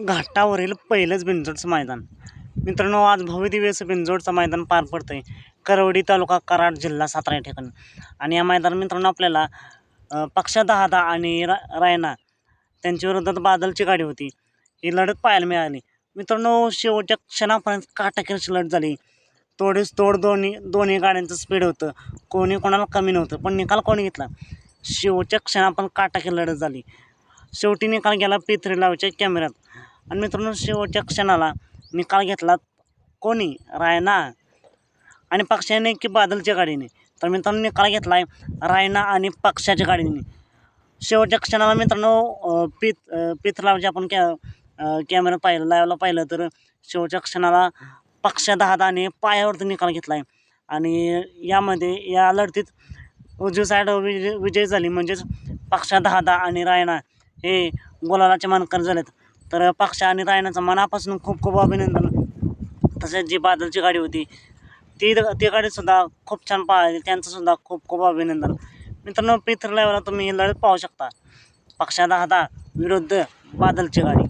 घाटावरील पहिलंच बिंजोडचं मैदान. मित्रांनो आज भव्यदिव्य असं मैदान पार पडतं आहे करवडी तालुका कराड जिल्हा सातारा या ठिकाणी. आणि या मैदान मित्रांनो आपल्याला पक्ष पक्षा दहादा आणि रा रायना त्यांच्या विरोधात बादलची गाडी होती. ही लढत पाहायला मिळाली. मित्रांनो शेवटच्या क्षणापर्यंत काटाकीरची लढत झाली. तोडीस तोड दोन्ही दोन्ही गाड्यांचं स्पीड होतं. कोणी कोणाला कमी नव्हतं पण निकाल कोणी घेतला? शेवटच्या क्षणापर्यंत काटाकीर लढत झाली. शेवटी निकाल गेला पी थ्री लावच्या कॅमेऱ्यात. आणि मित्रांनो शेवटच्या क्षणाला निकाल घेतला कोणी? रायना. आणि पक्षाने की बादलच्या गाडीने? तर मित्रांनो निकाल घेतला आहे रायना आणि पक्षाच्या गाडीने. शेवटच्या क्षणाला मित्रांनो पी पित अं, आपण कॅ कॅमेरा पाहिलं लावला पाहिलं तर शेवटच्या क्षणाला पक्षा दहादाने पायावरती निकाल घेतला आहे आणि यामध्ये या लढतीत उजवी साईड विजय विजय झाली. म्हणजेच पक्षा दहादा आणि रायना. हे गोलालाचे मानकर झालेत. तर पक्षा आणि रायनाचं मनापासून खूप खूप अभिनंदन. तसेच जी बादलची गाडी होती ती ती गाडीसुद्धा खूप छान पाहिली त्यांचंसुद्धा खूप खूप अभिनंदन. मित्रांनो पिथर लेवलला तुम्ही लढत पाहू शकता. पक्षा हाता विरुद्ध बादलची गाडी.